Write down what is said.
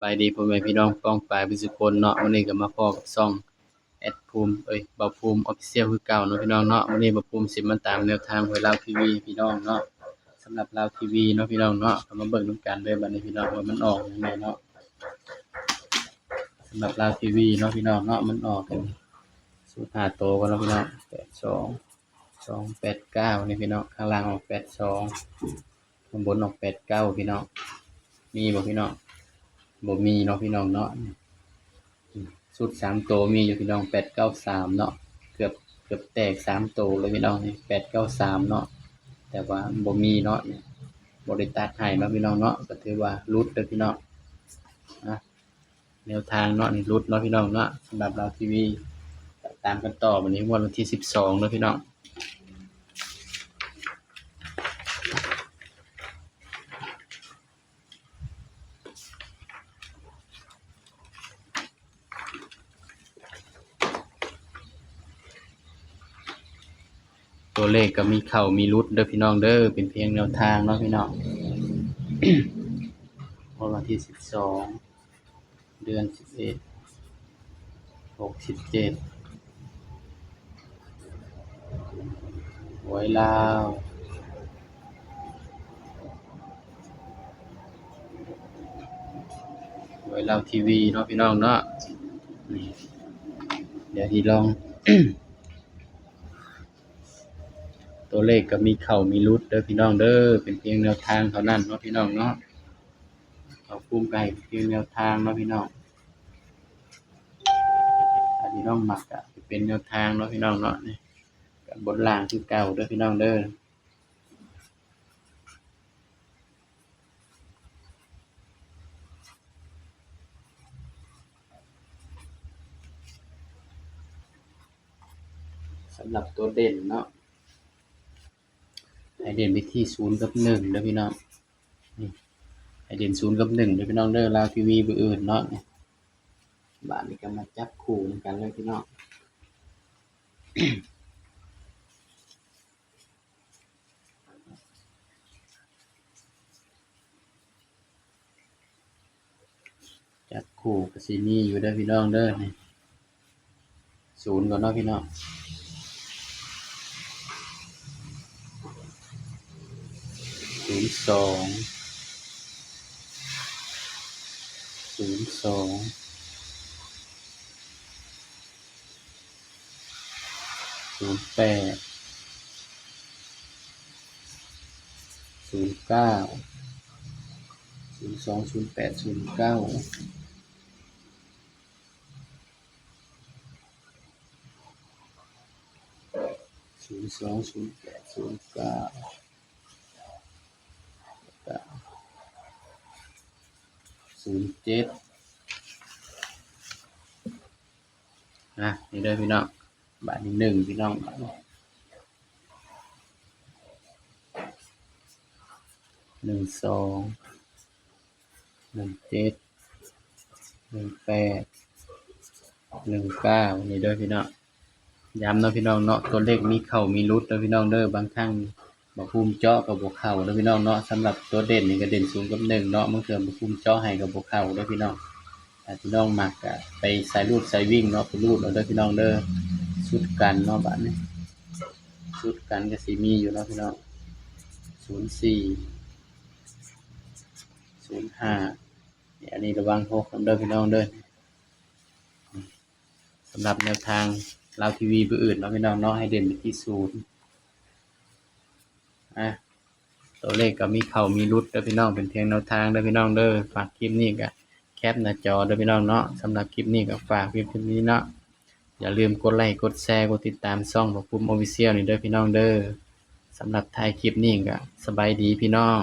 ไปดีพ่อแม่พี่น้องป้องปลายพิสุคนเนาะวันนี้ก็มาพอกับซ่องแอดภูมิเอ้ยบ่าวภูมิออฟฟิเชียลคือเก่าเนาะพี่น้องเนาะวันนี้บ่าวภูมิสิมาตามแนวทางหวยลาวทีวีพี่น้องเนาะสำหรับลาวทีวีเนาะพี่น้องเนาะก็มาเบิ่งนํกันเด้อบัดนี้พี่น้องว่ามันออกจังไดเนาะสำหรับลาวทีวีเนาะพี่น้องเนาะมันออกกันสูตร5โตวกันเนาะพี่น้อง82 289นี่พี่น้องข้างล่างออก82ข้างบนออก89พี่น้องมีบ่พี่น้อง บ่มีเนาะพี่น้องเนาะสุดสามโตวมีอยู่พี่น้องแปดเก้าสามเนาะเกือบเกือบแตกสามโตวเลยพี่น้องนี่แปดเก้าสามเนาะแต่ว่าบ่มีเนาะบ่ได้ตัดให้เนาะพี่น้องเนาะก็ถือว่ารุดเด้อพี่น้องนะแนวทางเนาะนี่รุดเนาะพี่น้องเนาะสำหรับเราทีวีตามกันต่อวันนี้วดวันที่สิบสองเนาะพี่น้อง ตัวเลขก็มีเข้ามีรุดเด้อพี่น้องเด้อเป็นเพียงแนวทางเนาะพี่น้องวันที่สิบสองเดือนสิบเอ็ดหกสิบเจ็ดหวยลาวหวยลาวทีวีเนาะพี่น้องเนาะเดี๋ยวที่ลอง ตัวเลขก็มีเข้ามีรุดเด้อพี่น้องเด้อเป็นเพียงแนวทางเท่านั้นเนาะพี่น้องเนาะเอาภูมิไก่เป็นเพียงแนวทางเนาะพี่น้องถ้าพี่น้องมักอะเป็นแนวทางเนาะพี่น้องเนาะนี่กับบนล่างคือเก่าเด้อพี่น้องเด้อสำหรับตัวเด่นเนาะ ให้เด่นไปที่ศูนย์กับหนึ่งเด้อพี่น้องนี่ให้เด่นศูนย์กับหนึ่งเด้อพี่น้องเด้อลาวทีวีเบอร์อื่นเนาะบ้านนี้ก็มาจับคู่เหมือนกันเลยพี่น้องจับคู่กับซีนี่อยู่เด้อพี่น้องเด้อนี่ศูนย์ก่อนเนาะพี่น้อง ศูนย์สองศูนย์สองศูนย์แปดศูนย์เก้าศูนย์สองศูนย์แปดศูนย์เก้าศูนย์สองศูนย์แปดศูนย์เก้า ศูนย์เจ็ดนะนี่เด้อพี่น้องบาทนี้หนึ่งพี่น้องหนึ่งสองหนึ่งเจ็ดหนึ่งแปดหนึ่งเก้านี่เด้อพี่น้องย้ำเนาะพี่น้องเนาะตัวเลขมีเข้ามีรุดเด้อพี่น้องเด้อบางครั้ง บภูมิเจาะกับบ่เข้าด้อพี่น้องเนาะสำหรับตัวเด่นนี่ก็เด่นศูนย์กับหนึ่งเนาะบางเทื่อบภูมิเจาะให้กับบ่เข้าด้อพี่น้องพี่น้องมักไปสายรูดสายวิ่งเนาะไปรูดเอาเด้อพี่น้องเด้อสุดกันเนาะบัดนี้สุดกันก็สิมีอยู่เนาะพี่น้อง04 05นี่อันนี้ระวังหกนเด้อพี่น้องเด้อสำหรับแนวทางลาวทีวีเบอร์อื่นเนาะพี่น้องเนาะให้เด่นไปที่ศูนย์ อะตัวเลขก็มีเข่ามีรุดเด้อพี่น้องเป็นเพียงแนวทางเด้อพี่น้องเด้อฝากคลิปนี้ก็แคปหน้าจอเด้อพี่น้องเนาะสำหรับคลิปนี้ก็ฝากเพียงเท่นี้เนาะอย่าลืมกดไลค์กดแชร์กดติดตามช่องของปุ่มออฟฟิเชียลนี่เด้อพี่น้องเด้อสำหรับท้ายคลิปนี้ก็สบายดีพี่น้อง